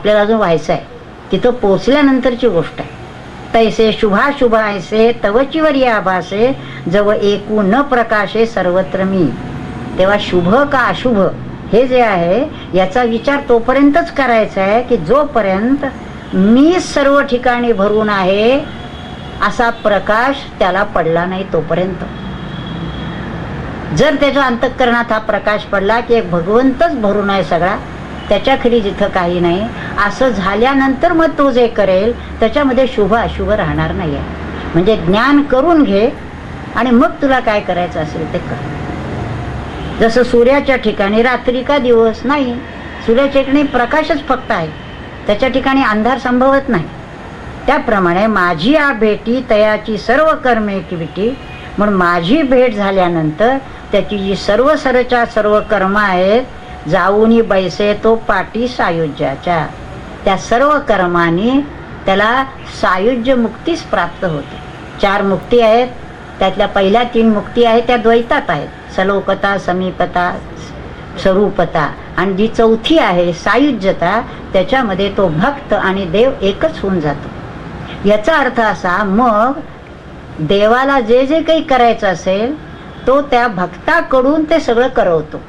आपल्याला अजून व्हायचं आहे तिथं पोचल्यानंतरची गोष्ट आहे. तैसे शुभाशुभ ऐसे तवचिवर आभासे जव एकू न प्रकाशे सर्वत्र मी. तेव्हा शुभ का अशुभ हे जे आहे याचा विचार तोपर्यंतच करायचा आहे की जोपर्यंत मी सर्व ठिकाणी भरून आहे असा प्रकाश त्याला पडला नाही तोपर्यंत. जर त्याच्या अंतःकरणात हा प्रकाश पडला की एक भगवंतच भरून आहे सगळा त्याच्याखेरी जिथं काही नाही असं झाल्यानंतर मग तो जे करेल त्याच्यामध्ये शुभ अशुभ राहणार नाही आहे म्हणजे ज्ञान करून घे आणि मग तुला काय करायचं असेल ते कर. जसं सूर्याच्या ठिकाणी रात्री का दिवस नाही सूर्याच्या ठिकाणी प्रकाशच फक्त आहे त्याच्या ठिकाणी अंधार संभवत नाही. त्याप्रमाणे माझी आ भेटी तयाची सर्व कर्मे किविटी म्हणून माझी भेट झाल्यानंतर त्याची जी सर्व सरच्या सर्व कर्म आहेत जाऊनी बैसे तो पाटी सायुज्याच्या. त्या सर्व कर्माने त्याला सायुज्य मुक्तीच प्राप्त होते. चार मुक्ती आहेत. त्यातल्या पहिल्या तीन मुक्ती आहेत त्या द्वैतात आहेत. सलोकता समीपता स्वरूपता. आणि जी चौथी आहे सायुज्यता त्याच्यामध्ये तो भक्त आणि देव एकच होऊन जातो. याचा अर्थ असा मग देवाला जे जे काही करायचं असेल तो त्या भक्ताकडून ते सगळं करवतो.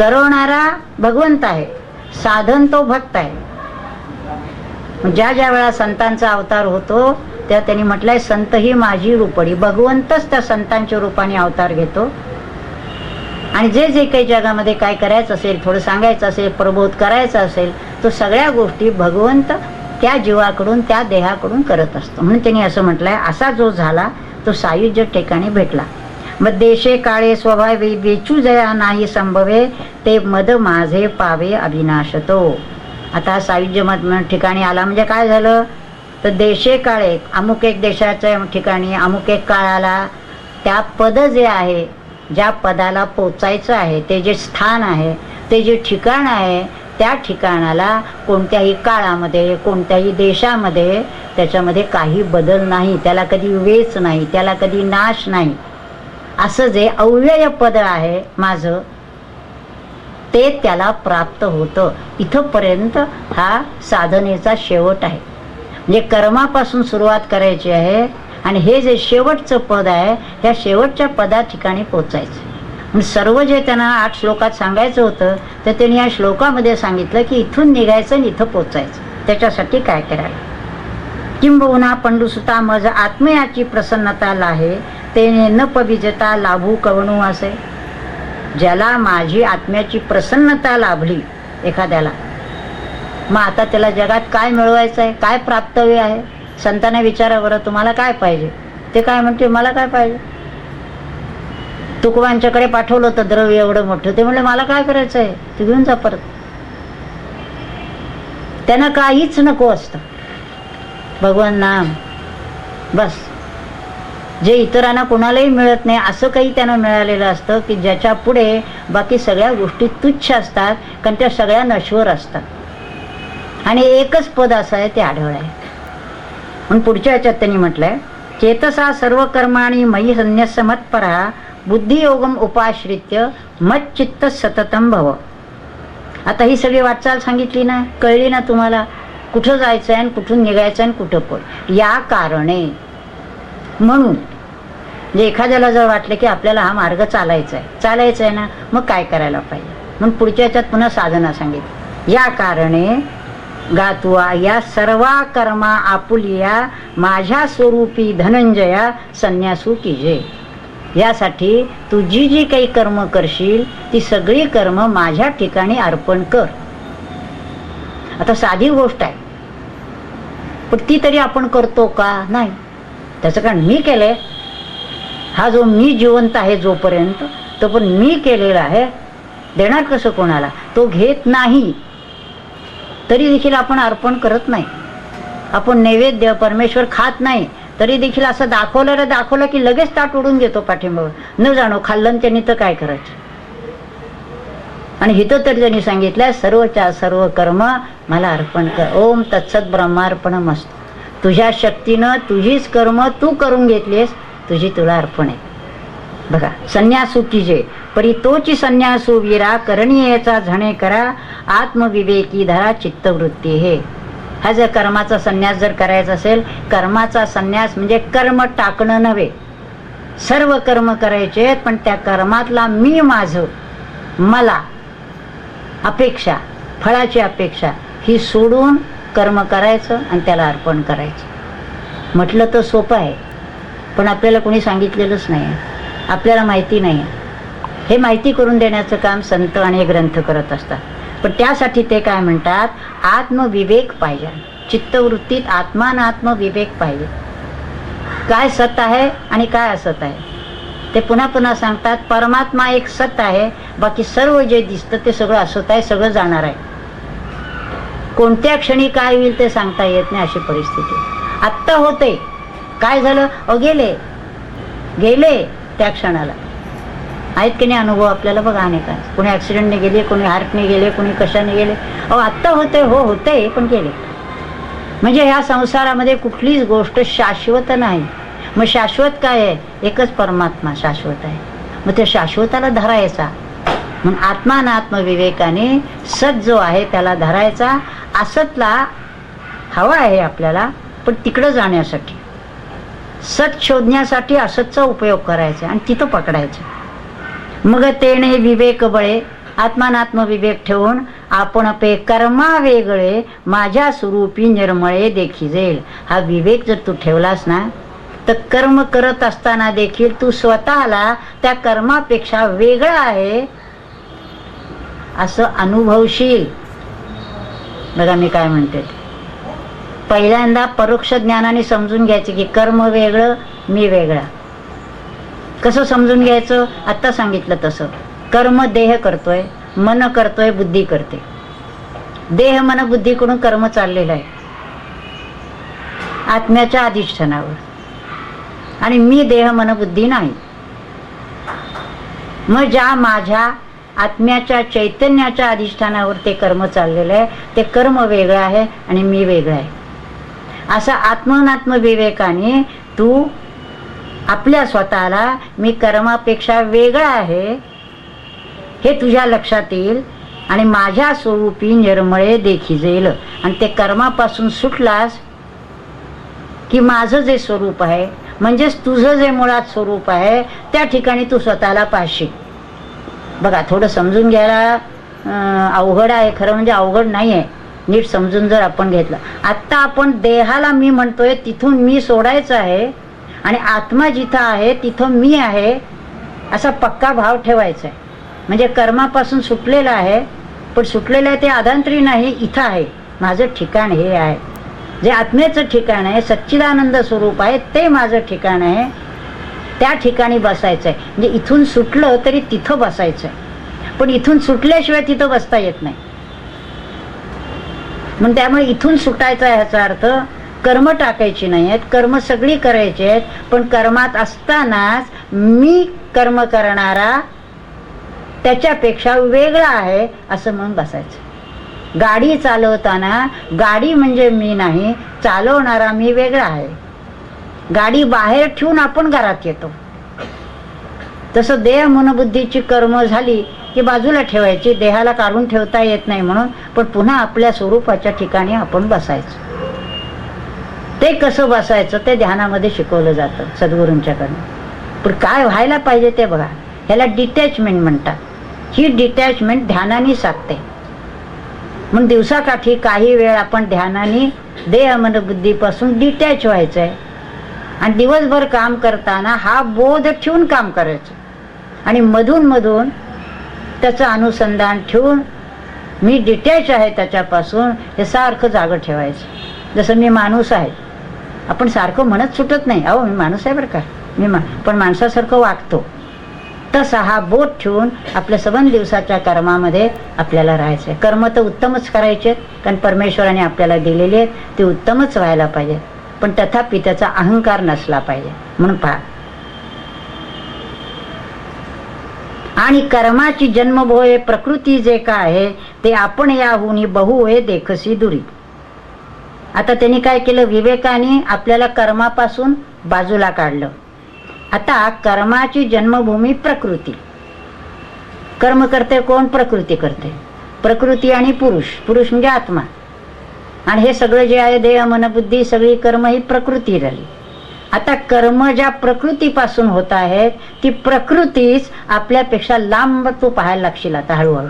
करवणारा भगवंत आहे. साधन तो भक्त आहे. ज्या ज्या वेळा संतांचा अवतार होतो त्या त्यांनी म्हटलंय संत ही माझी रूपडी. भगवंतच त्या संतांच्या रूपाने अवतार घेतो. आणि जे जे काही जगामध्ये काय करायचं असेल थोडं सांगायचं असेल प्रबोध करायचा असेल तो सगळ्या गोष्टी भगवंत त्या जीवाकडून त्या देहाकडून करत असतो. म्हणून त्यांनी असं म्हटलंय असा जो झाला तो सायुज्य ठिकाणी भेटला. मग देशे काळे स्वभाव वे- वेचू जया नाही संभवे ते मद माझे पावे अविनाशतो आता सायुज्य मध ठिकाणी आला म्हणजे काय झालं? तर देशे काळे अमुक एक देशाच्या ठिकाणी अमुक एक काळाला त्या पद जे आहे ज्या पदाला पोचायचं आहे ते जे स्थान आहे ते जे ठिकाण आहे त्या ठिकाणाला कोणत्याही काळामध्ये कोणत्याही देशामध्ये त्याच्यामध्ये काही बदल नाही. त्याला कधी वेच नाही त्याला कधी नाश नाही. असं जे अव्यय पद आहे माझं ते त्याला प्राप्त होतं. इथंपर्यंत हा साधनेचा शेवट आहे. म्हणजे कर्मापासून सुरुवात करायची आहे आणि हे जे शेवटचं पद आहे ह्या शेवटच्या पदा ठिकाणी पोचायचं. सर्व जे त्यांना आठ श्लोकात सांगायचं होतं तर त्यांनी या श्लोकामध्ये सांगितलं की इथून निघायचं आणि इथं पोचायचं. त्याच्यासाठी काय करायला किंबहुना पंडुसुता मज आत्मयाची प्रसन्नता लाहे तेने न पविजता लाभू कवणू असे. ज्याला माझी आत्म्याची प्रसन्नता लाभली एखाद्याला. मग आता त्याला जगात काय मिळवायचं आहे काय प्राप्तव्य आहे? संतांना विचारा बरं तुम्हाला काय पाहिजे? ते काय म्हणते मला काय पाहिजे? तुकवांच्याकडे पाठवलं होतं द्रव्य एवढं मोठं. ते म्हणले मला काय करायचं आहे ते घेऊन जा परत. त्यांना काहीच नको असतं. भगवान नाम. बस. जे इतरांना कोणालाही मिळत नाही असं काही त्यांना मिळालेलं असतं की ज्याच्या पुढे बाकी सगळ्या गोष्टी तुच्छ असतात कारण त्या सगळ्या नश्वर असतात. आणि एकच पद असं आहे ते आढळ आहे. म्हणून पुढच्या याच्यात त्यांनी म्हटलंय चेतसा सर्व कर्माणी मयी संन्यस मत्परा बुद्धियोगम उपाश्रित्य मच्चित्त सततम भव. आता ही सगळी वाटचाल सांगितली ना कळली ना तुम्हाला? कुठं जायचं आहे आणि कुठून निघायचं आणि कुठं पण. या कारणे. म्हणून म्हणजे एखाद्याला जर वाटलं की आपल्याला हा मार्ग चालायचा आहे चालायचा आहे ना मग काय करायला पाहिजे? म्हणून पुढच्या याच्यात पुन्हा साधना सांगितली. या कारणे गातुआ या सर्वा कर्मा आपुलिया माझ्या स्वरूपी धनंजया संन्यासू कीजे. यासाठी तू जी जी काही कर्म करशील ती सगळी कर्म माझ्या ठिकाणी अर्पण कर. आता साधी गोष्ट आहे. पण ती तरी आपण करतो का? नाही. त्याचं कारण मी केलंय. हा जो मी जिवंत आहे जोपर्यंत तो पण मी केलेला आहे देणार कसं कोणाला? तो घेत नाही. तरी देखील आपण अर्पण करत नाही. आपण नैवेद्य परमेश्वर खात नाही. तरी देखील असं दाखवलं रे दाखवलं की लगेच ताट उडून घेतो पाठिंबावर न जाणो खाल्लं त्यांनी तर काय करायचं? आणि हिथं तर त्यांनी सांगितलं सर्वच्या सर्व कर्म मला अर्पण कर. ओम तत्सत ब्रह्मार्पण मस्त तुझ्या शक्तीनं तुझीच कर्म तू करून घेतलीस तुझी तुला अर्पण आहे. बघा संन्यासू जे परी तोची संन्यासू वीरा करणीयेचा झणे करा आत्मविवेकी धरा चित्तवृत्ती हे. हा जर कर्माचा संन्यास जर करायचा असेल कर्माचा संन्यास म्हणजे कर्म टाकणं नव्हे. सर्व कर्म करायचे पण त्या कर्मातला मी माझ मला अपेक्षा फळाची अपेक्षा ही सोडून कर्म करायचं आणि त्याला अर्पण करायचं. म्हटलं तर सोपं आहे. पण आपल्याला कोणी सांगितलेलंच नाही. आहे आपल्याला माहिती नाही. आहे हे माहिती करून देण्याचं काम संत आणि ग्रंथ करत असतात. पण त्यासाठी ते काय म्हणतात? आत्मविवेक पाहिजे. चित्तवृत्तीत आत्मान आत्मविवेक पाहिजे. काय सत आहे आणि काय असत आहे? ते पुन्हा पुन्हा सांगतात परमात्मा एक सत आहे. बाकी सर्व जे दिसतं ते सगळं असत आहे सगळं जाणार आहे. कोणत्या क्षणी काय होईल ते सांगता येत नाही अशी परिस्थिती. आत्ता होते. काय झालं? अ गेले. गेले त्या क्षणाला. आहेत की नाही अनुभव आपल्याला? बघा अनेक कोणी ॲक्सिडेंटने गेले कोणी हार्टने गेले कोणी कशाने गेले. अहो आत्ता होते हो होते पण गेले. म्हणजे ह्या संसारामध्ये कुठलीच गोष्ट शाश्वत नाही. मग शाश्वत काय आहे? एकच परमात्मा शाश्वत आहे. मग त्या शाश्वताला धरायचा. मग आत्मान आत्मविवेकाने सत जो आहे त्याला धरायचा. असतला हवा आहे आपल्याला पण तिकडं जाण्यासाठी. सत शोधण्यासाठी असतचा उपयोग करायचा आणि तिथं पकडायचं. मग तेने विवेक बळे आत्मानात्म विवेक ठेवून आपण पे कर्मा वेगळे माझ्या स्वरूपी निर्मळे देखी जाईल. हा विवेक जर तू ठेवलास ना तर कर्म करत असताना देखील तू स्वतःला त्या कर्मापेक्षा वेगळा आहे असं अनुभवशील. बघा मी काय म्हणते. ते. पहिल्यांदा परोक्ष ज्ञानाने समजून घ्यायचं की कर्म वेगळं मी वेगळा. कसं समजून घ्यायचं? आत्ता सांगितलं तसं. कर्म देह करतोय मन करतोय बुद्धी करते. देह मन बुद्धीकडून कर्म चाललेलं आहे. आत्म्याच्या अधिष्ठानावर. आणि मी देह मन बुद्धी नाही. मग ज्या माझ्या आत्म्याच्या चैतन्याच्या अधिष्ठानावर ते कर्म चाललेलं आहे ते कर्म वेगळं आहे आणि मी वेगळं आहे. असा आत्मनात्म विवेकाने तू आपल्या स्वतःला मी कर्मापेक्षा वेगळा आहे हे तुझ्या लक्षात येईल आणि माझ्या स्वरूपी निर्मळे देखी जाईल. आणि ते कर्मापासून सुटलास की माझं जे स्वरूप आहे म्हणजेच तुझं जे मुळात स्वरूप आहे त्या ठिकाणी तू स्वतःला पाहशील बघा थोडं समजून घ्यायला अवघड आहे खरं म्हणजे अवघड नाही आहे नीट समजून जर आपण घेतलं. आत्ता आपण देहाला मी म्हणतोय तिथून मी सोडायचं आहे आणि आत्मा जिथं आहे तिथं मी आहे असा पक्का भाव ठेवायचा आहे. म्हणजे कर्मापासून सुटलेलं आहे पण सुटलेलं आहे ते आधांतरी नाही इथं आहे. माझं ठिकाण हे आहे. जे आत्मेचं ठिकाण आहे सच्चिदानंद स्वरूप आहे ते माझं ठिकाण आहे. त्या ठिकाणी बसायचं आहे. म्हणजे इथून सुटलं तरी तिथं बसायचं आहे. पण इथून सुटल्याशिवाय तिथं बसता येत नाही. मग त्यामुळे इथून सुटायचा ह्याचा अर्थ कर्म टाकायची नाही आहेत कर्म सगळी करायची आहेत पण कर्मात असतानाच मी कर्म करणारा त्याच्यापेक्षा वेगळा आहे असं म्हणून बसायचं. गाडी चालवताना गाडी म्हणजे मी नाही चालवणारा मी वेगळा आहे. गाडी बाहेर ठेवून आपण घरात येतो. तसं देह मनबुद्धीची कर्म झाली की बाजूला ठेवायची देहाला काढून ठेवता येत नाही म्हणून पण पुन्हा आपल्या स्वरूपाच्या ठिकाणी आपण बसायचं. ते कसं बसायचं ते ध्यानामध्ये शिकवलं जातं सद्गुरूंच्याकडनं. पण काय व्हायला पाहिजे ते बघा. ह्याला डिटॅचमेंट म्हणतात. ही डिटॅचमेंट ध्यानाने साधते. मग दिवसाकाठी काही वेळ आपण ध्यानाने देह मनबुद्धीपासून डिटॅच व्हायचं आहे आणि दिवसभर काम करताना हा बोध ठेवून काम करायचं. आणि मधून मधून त्याचं अनुसंधान ठेवून मी डिटॅच आहे त्याच्यापासून हे सारखं जागं ठेवायचं. जसं मी माणूस आहे. आपण सारखं म्हणत सुटत नाही. अहो मी माणूस आहे बरं का? मी मा पण माणसासारखं वागतो. तसा हा बोट ठेवून आपल्या सबन दिवसाच्या कर्मामध्ये आपल्याला राहायचं आहे कर्म तर उत्तमच करायचे कारण परमेश्वराने आपल्याला दिलेले आहेत ते उत्तमच व्हायला पाहिजे. पण तथापि त्याचा अहंकार नसला पाहिजे. म्हणून पहा आणि कर्माची जन्मभोय प्रकृती जे काय आहे ते आपण याहून बहु हे देखसी दुरी. आता त्यांनी काय केलं? विवेकाने आपल्याला कर्मापासून बाजूला काढलं. आता कर्माची जन्मभूमी प्रकृती. कर्म करते कोण? प्रकृती करते. प्रकृती आणि पुरुष. पुरुष म्हणजे आत्मा. आणि हे सगळं जे आहे देह मनबुद्धी सगळी कर्म ही प्रकृती झाली. आता कर्म ज्या प्रकृतीपासून होत आहेत ती प्रकृतीच आपल्यापेक्षा लांब तू पाहायला लागशील आता हळूहळू.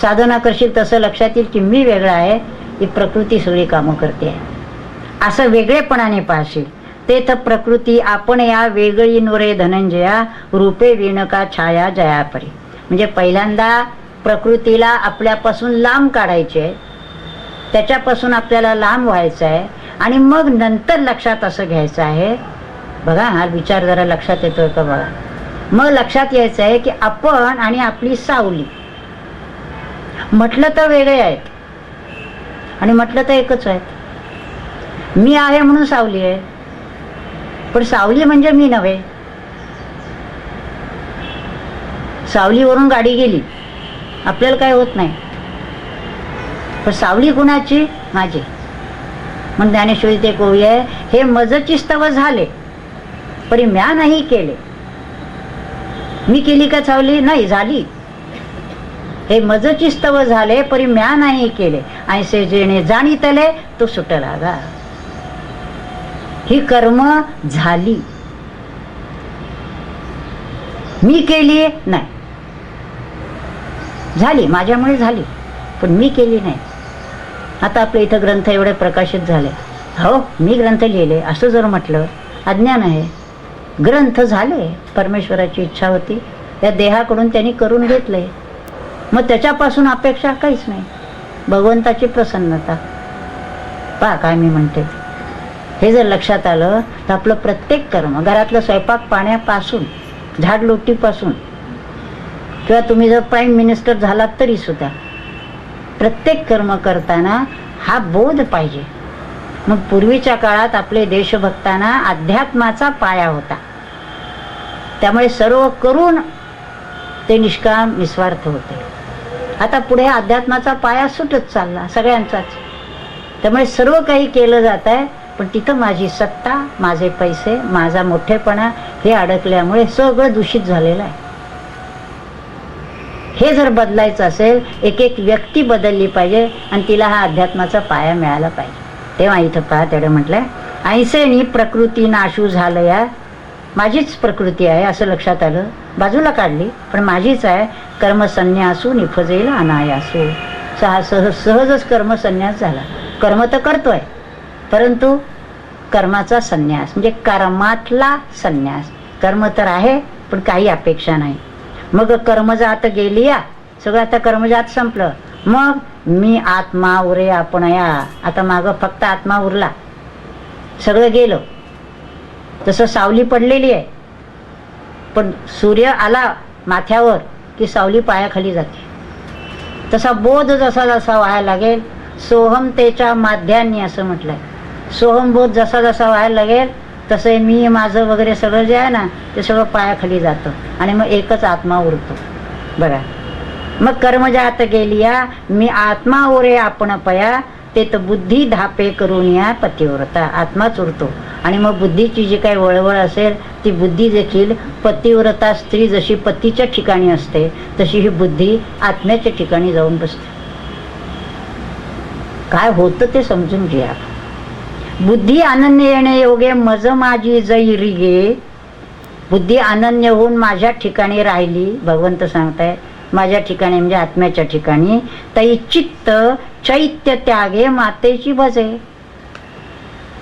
साधना करशील तसं लक्षात येईल की मी वेगळा आहे ही प्रकृती सगळी कामं करते. आहे असं वेगळेपणाने पाहशील ते तर प्रकृती आपण या वेगळी नुरे धनंजया रूपे विणका छाया जयापरी. म्हणजे पहिल्यांदा प्रकृतीला आपल्यापासून लांब काढायचे त्याच्यापासून आपल्याला लांब व्हायचं आहे आणि मग नंतर लक्षात असं घ्यायचं आहे बघा हा विचार जरा लक्षात येतोय का बघा? मग लक्षात यायचं आहे की आपण आणि आपली सावली म्हटलं तर वेगळे आहेत आणि म्हटलं तर एकच आहेत. मी आहे म्हणून सावली आहे पण सावली म्हणजे मी नव्हे. सावलीवरून गाडी गेली आपल्याला काय होत नाही. पण सावली कुणाची? माझी. मग ज्ञानेश्वरी ते कोळी आहे हे मजची स्तव झाले परी म्या नाही केले. मी केली का चावली? नाही झाली. हे मजची स्तव झाले परी म्या नाही केले. ऐसे जेणे जाणीतले तो सुटला गा ही कर्म झाली. मी केली नाही. झाली माझ्यामुळे झाली पण मी केली नाही. आता आपले इथं ग्रंथ एवढे प्रकाशित झाले. हो मी ग्रंथ लिहिले असं जर म्हटलं अज्ञान आहे. ग्रंथ झाले परमेश्वराची इच्छा होती. या देहाकडून त्यांनी करून घेतले. मग त्याच्यापासून अपेक्षा काहीच नाही. भगवंताची प्रसन्नता. पा काय मी म्हणते. हे जर लक्षात आलं तर आपलं प्रत्येक कर्म घरातलं स्वयंपाक पाण्यापासून झाडलोटीपासून किंवा तुम्ही जर प्राईम मिनिस्टर झालात तरी सुद्धा प्रत्येक कर्म करताना हा बोध पाहिजे. मग पूर्वीच्या काळात आपले देशभक्तांना अध्यात्माचा पाया होता. त्यामुळे सर्व करून ते निष्काम निस्वार्थ होते. आता पुढे अध्यात्माचा पाया सुटत चालला सगळ्यांचाच. त्यामुळे सर्व काही केलं जात आहे पण तिथं माझी सत्ता माझे पैसे माझा मोठेपणा हे अडकल्यामुळे सगळं दूषित झालेलं आहे. हे जर बदलायचं असेल एक एक व्यक्ती बदलली पाहिजे आणि तिला हा अध्यात्माचा पाया मिळाला पाहिजे. तेव्हा इथं पहा त्याने म्हटलंय ऐसेनी प्रकृती नाशू झालं या. माझीच प्रकृती आहे असं लक्षात आलं. बाजूला काढली पण माझीच आहे कर्मसन्यासू निफजेल अनायासू. सहा सह सहजच कर्मसन्यास झाला. कर्म तर करतोय परंतु कर्माचा संन्यास म्हणजे कर्मातला संन्यास. कर्म तर आहे पण काही अपेक्षा नाही. मग कर्मजात गेली या. सगळं आता कर्मजात संपलं. मग मी आत्मा उरे आपण या. आता माग फक्त आत्मा उरला. सगळं गेलं. तसं सावली पडलेली आहे. पण सूर्य आला माथ्यावर की सावली पायाखाली जाते. तसा बोध जसा जसा व्हायला लागेल सोहमतेच्या माध्यानी असं म्हटलंय. सोहम बोध जसा जसा व्हायला लागेल तसं मी माझं वगैरे सगळं जे आहे ना ते सगळं पायाखाली जातं. आणि मग एकच आत्मा उरतो. बघा मग कर्म जात गेली मी आत्मा उरे आपण पया ते तर बुद्धी धापे करून या पतिव्रता आत्माच उरतो. आणि मग बुद्धीची जी काही वळवळ असेल ती बुद्धी देखील पतिव्रता स्त्री जशी पतीच्या ठिकाणी असते तशी ही बुद्धी आत्म्याच्या ठिकाणी जाऊन बसते. काय होतं ते समजून घ्या. बुद्धी अनन्य येणे योगे मज माझी जई रिगे. बुद्धी अनन्य होऊन माझ्या ठिकाणी राहिली भगवंत सांगताय माझ्या ठिकाणी म्हणजे आत्म्याच्या ठिकाणी. तई चित्त चैत्य त्यागे मातेची भजे.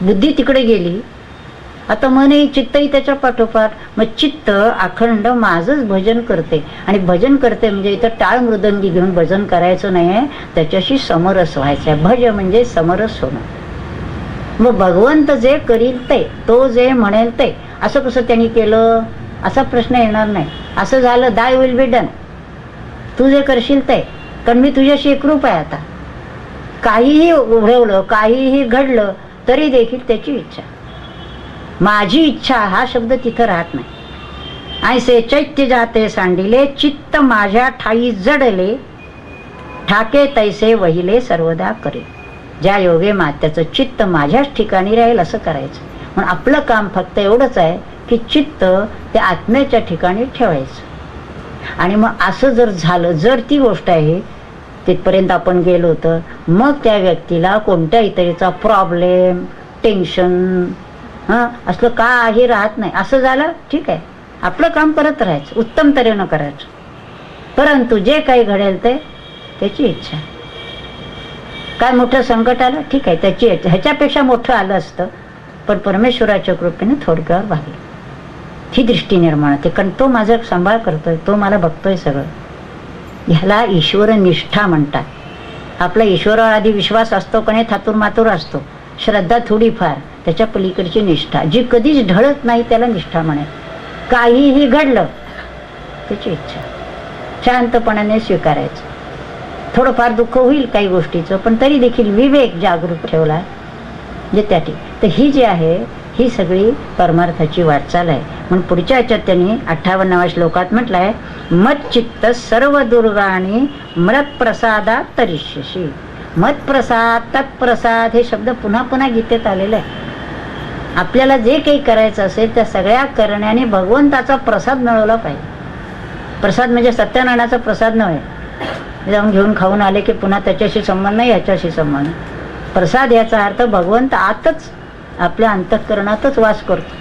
बुद्धी तिकडे गेली. आता मनही चित्तही त्याच्या पाठोपाठ मग चित्त अखंड माझंच भजन करते. आणि भजन करते म्हणजे इथं टाळ मृदंगी घेऊन भजन करायचं नाही आहे त्याच्याशी समरस व्हायचं आहे भज म्हणजे समरस होणं. मग भगवंत जे करील ते तो जे म्हणेल ते असं कसं त्यांनी केलं? असा प्रश्न येणार नाही. असं झालं दाय विल बी डन तू जे करशील ते कारण मी तुझ्याशी एकरूप आहे आता. काहीही उघडवलं काहीही घडलं तरी देखील त्याची इच्छा. माझी इच्छा हा शब्द तिथं राहत नाही. ऐसे चैत्य जाते सांडिले चित्त माझ्या ठाई जडले ठाके तैसे वहिले सर्वदा करे. ज्या योगे मात्याचं चित्त माझ्याच ठिकाणी राहील असं करायचं. म्हणून आपलं काम फक्त एवढंच आहे की चित्त ते आत्म्याच्या ठिकाणी ठेवायचं. आणि मग असं जर झालं जर ती गोष्ट आहे तिथपर्यंत आपण गेलो तर मग त्या व्यक्तीला कोणत्याही तऱ्हेचा प्रॉब्लेम टेन्शन हां असलं काही राहत नाही. असं झालं ठीक आहे. आपलं काम करत राहायचं उत्तम तऱ्हेनं करायचं. परंतु जे काही घडेल ते त्याची इच्छा. काय मोठं संकट आलं? ठीक आहे त्याची ह्याच्यापेक्षा मोठं आलं असतं पण परमेश्वराच्या कृपेने थोडक्यावर भागलं ही दृष्टी निर्माण होते कारण तो माझा सांभाळ करतोय तो मला बघतोय सगळं. ह्याला ईश्वर निष्ठा म्हणतात. आपला ईश्वरावर आधी विश्वास असतो कणे थातूर मातूर असतो. श्रद्धा थोडीफार त्याच्या पलीकडची निष्ठा. जी कधीच ढळत नाही त्याला निष्ठा म्हणे काहीही घडलं त्याची इच्छा. शांतपणाने स्वीकारायचं. थोडंफार दुःख होईल काही गोष्टीचं पण तरी देखील विवेक जागरूक ठेवला जे त्या तर ही जी आहे ही सगळी परमार्थाची वाटचाल आहे. म्हणून पुढच्या याच्यात त्यांनी अठ्ठावन्नाव्या श्लोकात म्हटलंय मत चित्त सर्व दुर्गाणी मत प्रसादात तरिष्यशी मत प्रसाद तत्प्रसाद हे शब्द पुन्हा पुन्हा गीतेत आलेले आहे आपल्याला जे काही करायचं असेल त्या सगळ्या करण्याने भगवंताचा प्रसाद मिळवला पाहिजे. प्रसाद म्हणजे सत्यनारायणाचा प्रसाद नव्हे. जाऊन घेऊन खाऊन आले की पुन्हा त्याच्याशी संबंध नाही ह्याच्याशी संबंध. प्रसाद याचा अर्थ भगवंत आतच आपल्या अंतःकरणातच वास करतो.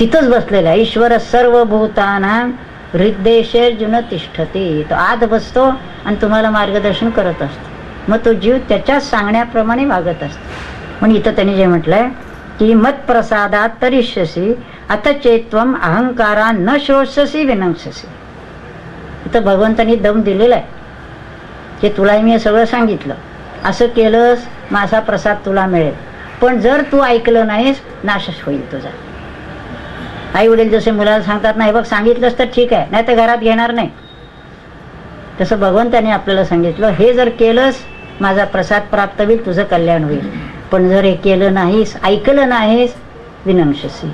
तिथंच बसलेला आहे. ईश्वर सर्व भूताना हृदयशेर्जुन तिष्ठते. तो आत बसतो आणि तुम्हाला मार्गदर्शन करत असतो. मग तो जीव त्याच्याच सांगण्याप्रमाणे वागत असतो. पण इथं त्यांनी जे म्हटलंय की मत प्रसादात तरिष्यसी अतचेत्वम अहंकारा न शोषसी विनंससी. इथं भगवंतानी दम दिलेला आहे. की तुलाही मी सगळं सांगितलं. असं केलंस माझा प्रसाद तुला मिळेल. पण जर तू ऐकलं नाहीस नाशच होईल तुझा. आई वडील जसे मुलाला सांगतात नाही बघ सांगितलंस तर ठीक आहे नाही तर घरात घेणार नाही. तसं भगवंताने आपल्याला सांगितलं हे जर केलंस माझा प्रसाद प्राप्त होईल तुझं कल्याण होईल. पण जर हे केलं नाहीस ऐकलं नाहीस विनमशसी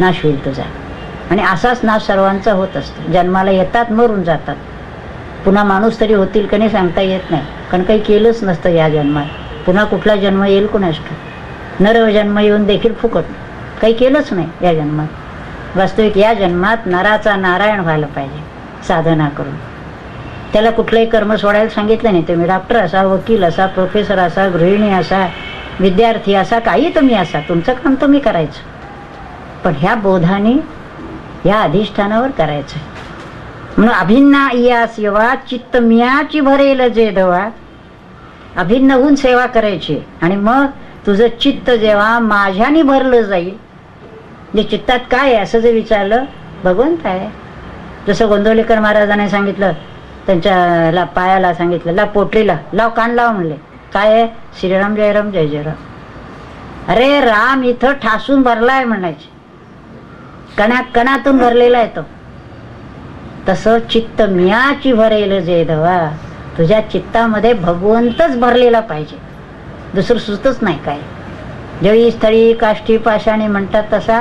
नाश होईल तुझा. आणि असाच नाश सर्वांचा होत असतो. जन्माला येतात मरून जातात. पुन्हा माणूस तरी होतील का नाही सांगता येत नाही. कारण काही केलंच नसतं या जन्मात. पुन्हा कुठला जन्म येईल कोणाष्ट? नरजन्म जन्म येऊन देखील फुकट. काही केलंच नाही या जन्मात. वास्तविक या जन्मात नराचा नारायण व्हायला पाहिजे साधना करून. त्याला कुठलंही कर्म सोडायला सांगितलं नाही तुम्ही. डॉक्टर असा वकील असा प्रोफेसर असा गृहिणी असा विद्यार्थी असा काही तुम्ही असा. तुमचं काम तुम्ही करायचं. पण ह्या बोधाने या अधिष्ठानावर करायचं म्हणून अभिन्ना या सेवा चित्त मियाची भरेल जे दवा. अभिन्न होऊन सेवा करायची. आणि मग तुझं चित्त जेव्हा माझ्याने भरलं जाईल जे चित्तात काय आहे असं जे विचारलं भगवंत आहे. जसं गोंदवलेकर महाराजांनी सांगितलं त्यांच्याला पायाला सांगितलं ला पोटरीला लाव कान लाव म्हणले. काय आहे? श्रीराम जयराम जय जयराम अरे राम इथं ठासून भरलाय म्हणायचे. कणा कणातून भरलेला आहे तो. तसं चित्त मियाची भरेल जे धवा तुझ्या चित्तामध्ये भगवंतच भरलेला पाहिजे. दुसरं सुचतच नाही काय. जळी स्थळी काष्टी पाषाणी म्हणतात तसा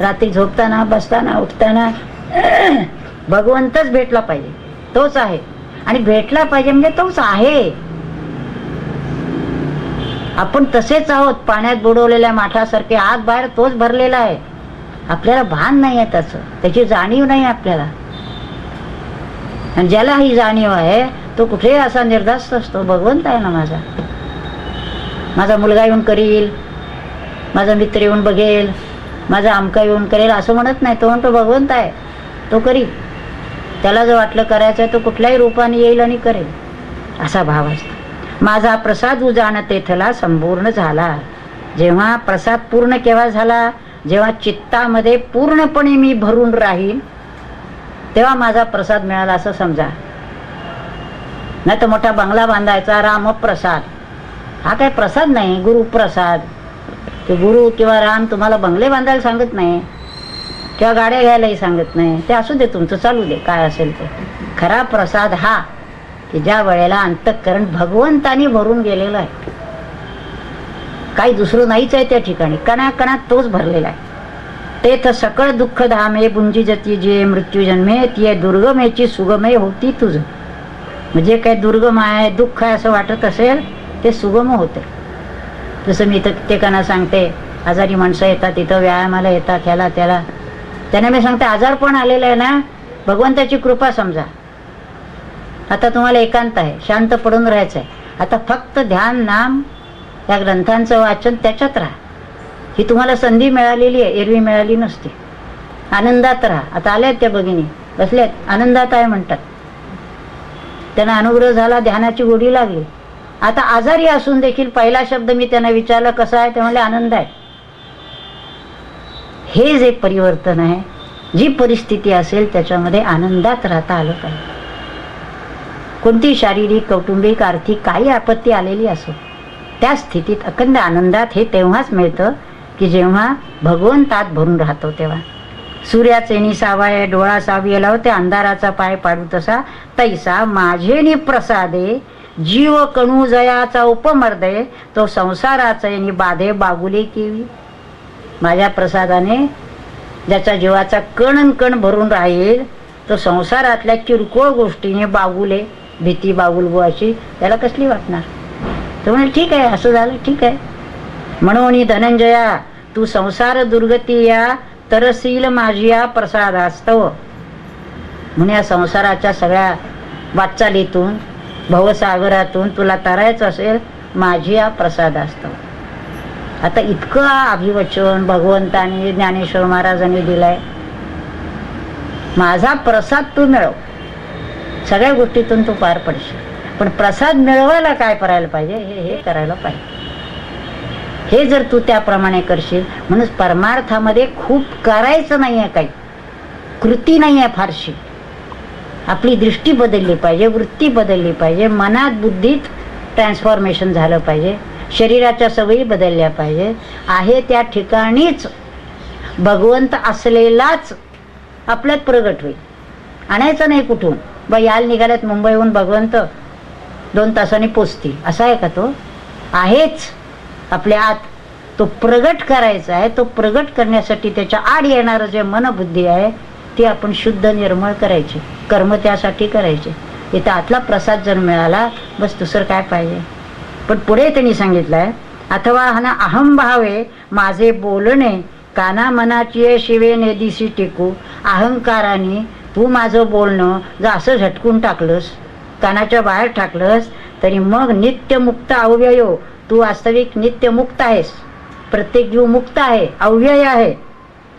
रात्री झोपताना बसताना उठताना भगवंतच भेटला पाहिजे. तोच आहे. आणि भेटला पाहिजे म्हणजे तोच आहे. आपण तसेच आहोत पाण्यात बुडवलेल्या माठासारखे आत बाहेर तोच भरलेला आहे. आपल्याला भान नाही आहे त्याचं. त्याची जाणीव नाही आपल्याला. आणि ज्याला ही जाणीव आहे तो कुठेही असा निर्धास्त असतो? भगवंत आहे ना माझा. माझा मुलगा येऊन करील माझा मित्र येऊन बघेल माझा आमका येऊन करेल असं म्हणत नाही. तो म्हणतो भगवंत आहे तो करील. त्याला जर वाटलं करायचं आहे तो कुठल्याही रूपाने येईल आणि करेल. असा भाव असतो. माझा प्रसाद उजाण तेथला संपूर्ण झाला. जेव्हा प्रसाद पूर्ण केव्हा झाला? जेव्हा चित्तामध्ये पूर्णपणे मी भरून राहील तेव्हा माझा प्रसाद मिळाला असं समजा. नाही तर मोठा बंगला बांधायचा रामप्रसाद. हा काय प्रसाद नाही गुरुप्रसाद. ते गुरु किंवा राम तुम्हाला बंगले बांधायला सांगत नाही किंवा गाड्या घ्यायलाही सांगत नाही. ते असू दे तुमचं चालू दे काय असेल ते. खरा प्रसाद हा की ज्या वेळेला अंतःकरण भगवंतानी भरून गेलेलं आहे. काही दुसरं नाहीच आहे त्या ठिकाणी. कणा कणात तोच भरलेला आहे. तेथ सकळ दुःख धामे बुंजी जती जे मृत्यू जन्मे ती दुर्गमेची सुगमे होती तुझ. म्हणजे काय दुर्गम आहे दुःख आहे असं वाटत असेल ते सुगम होते. जसं मी तर सांगते आजारी माणसं येतात तिथं व्यायामाला येतात ह्याला त्याला. त्यांना मी सांगते आजार पण आलेला आहे ना भगवंताची कृपा समजा. आता तुम्हाला एकांत आहे शांत पडून राहायचं आहे आता फक्त ध्यान नाम या ग्रंथांचं वाचन त्याच्यात राहा. ही तुम्हाला संधी मिळालेली आहे एरवी मिळाली नसते. आनंदात राहा. आता आल्यात त्या भगिनी. बसल्यात. आनंदात आहे म्हणतात. त्यांना अनुग्रह झाला ध्यानाची गोडी लागली. आता आजारी असून देखील पहिला शब्द मी त्यांना विचारला कसा आहे? ते म्हणले आनंद आहे. हे जे परिवर्तन आहे जी परिस्थिती असेल त्याच्यामध्ये आनंदात राहता आलं पाहिजे. कोणती शारीरिक कौटुंबिक आर्थिक काही आपत्ती आलेली असो त्या स्थितीत अखंड आनंदात हे तेव्हाच मिळतं की जेव्हा भगवंतात भरून राहतो तेव्हा. सूर्याचे नि सावाय डोळा सावी लावते अंधाराचा पाय पाडू तसा. तैसा माझे नि प्रसादे जीव कणू जयाचा उपमर्दे तो संसाराचे नि बाधे बागुले केवी. माझ्या प्रसादाने ज्याचा जीवाचा कण कण भरून राहील तो संसारातल्या किरकोळ गोष्टीने बागुले भीती बागुलबो अशी त्याला कसली वाटणार? तर म्हणे ठीक आहे असं झालं ठीक आहे. म्हणून धनंजया तू संसार दुर्गती या तरसील माझी हा प्रसाद असतो म्हणे या संसाराच्या सगळ्या वाटचालीतून भवसागरातून तुला तरायचं असेल माझी या असतो आता इतकं अभिवचन भगवंताने ज्ञानेश्वर महाराजांनी दिलाय. माझा प्रसाद तू मिळव. सगळ्या गोष्टीतून तू पार पडशील. पण प्रसाद मिळवायला काय करायला पाहिजे? हे हे करायला पाहिजे. हे जर तू त्याप्रमाणे करशील म्हणून परमार्थामध्ये खूप करायचं नाही आहे काही. कृती नाही आहे फारशी. आपली दृष्टी बदलली पाहिजे वृत्ती बदलली पाहिजे मनात बुद्धीत ट्रान्सफॉर्मेशन झालं पाहिजे शरीराच्या सवयी बदलल्या पाहिजे. आहे त्या ठिकाणीच भगवंत असलेलाच आपल्यात प्रगट होईल. आणायचं नाही कुठून. बा याल निघाल्यात मुंबईहून भगवंत. दोन तासांनी पोचतील. असा आहे का तो? आहेच. आपल्या आत तो प्रगट करायचा आहे. तो प्रगट करण्यासाठी त्याच्या आड येणारं जे मनबुद्धी आहे ती आपण शुद्ध निर्मळ करायची. कर्म त्यासाठी करायचे. इथं आतला प्रसाद जर मिळाला बस दुसरं काय पाहिजे? पण पुढे त्यांनी सांगितलंय अथवा हना अहम भावे माझे बोलणे काना मनाची शिवे नेदिसी टेकू अहंकाराने तू माझं बोलणं जर असं झटकून टाकलंस कानाच्या बाहेर टाकलंस तरी मग नित्य मुक्त अव्ययो हो. तू वास्तविक नित्य मुक्त आहेस. प्रत्येक जीव मुक्त आहे अव्यय आहे.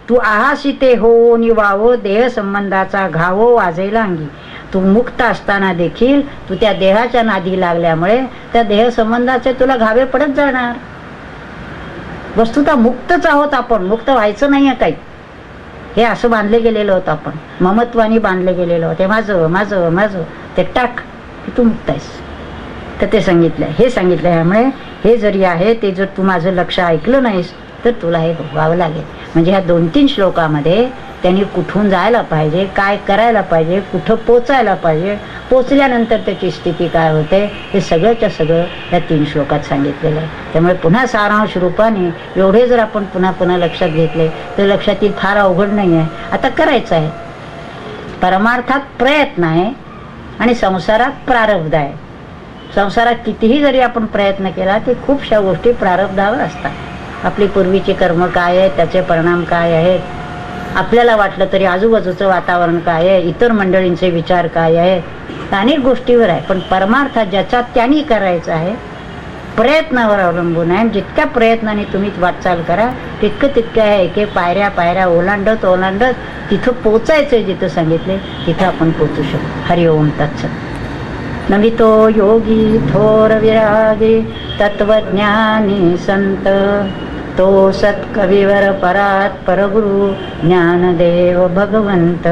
तू आहासिते हो निवावो देह संबंधाचा घावो वाजेला अंगी तू मुक्त असताना देखील तू त्या देहाच्या नादी लागल्यामुळे त्या देह संबंधाचे तुला घावे पडत जाणार. वस्तुता मुक्तच आहोत आपण मुक्त व्हायचं नाही आहे काही. हे असं बांधले गेलेलं होतं आपण. ममत्वानी बांधले गेलेलं होतं. माझं माझं माझं. ते टाक. की तू मुक्त आहेस तर ते सांगितलं हे सांगितलं यामुळे हे जरी आहे ते जर तू माझं लक्ष ऐकलं नाहीस तर तुला हे भोगावं लागेल. म्हणजे ह्या दोन तीन श्लोकामध्ये त्यांनी कुठून जायला पाहिजे काय करायला पाहिजे कुठं पोचायला पाहिजे पोचल्यानंतर त्याची स्थिती काय होते हे सगळंच्या सगळं या तीन श्लोकात सांगितलेलं आहे. त्यामुळे पुन्हा सारांश रूपाने एवढे जर आपण पुन्हा पुन्हा लक्षात घेतले तर लक्षात येईल फार अवघड नाही आहे आता करायचं आहे. परमार्थात प्रयत्न आहे आणि संसारात प्रारब्ध आहे. संसारात कितीही जरी आपण प्रयत्न केला ते खूपशा गोष्टी प्रारब्धावर असतात. आपली पूर्वीची कर्म काय आहे त्याचे परिणाम काय आहेत? आपल्याला वाटलं तरी आजूबाजूचं वातावरण काय आहे इतर मंडळींचे विचार काय आहेत? अनेक गोष्टीवर आहे पण परमार्थ ज्याच्यात त्यांनी करायचं आहे प्रयत्नावर अवलंबून आहे. जितक्या प्रयत्नाने तुम्ही वाटचाल करा तितकं तितक्या आहे एक पायऱ्या पायऱ्या ओलांडत ओलांडत तिथं पोचायचं जिथं सांगितले तिथं आपण पोचू शकतो हरिओम तत्सत नमितो योगी थोर विरागी तत्वज्ञानी संत. तो सत्कविवर परात परगुरु ज्ञानदेव भगवंत.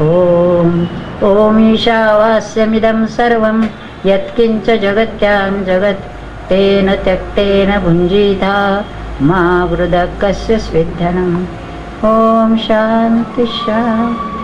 ओम ओम ईशावास्यमिदं सर्वं यत्किञ्च जगत्यां जगत् तेन त्यक्तेन भुञ्जीता मा वृद कस्य स्विद्धनम्। ॐ शान्ति शान्ति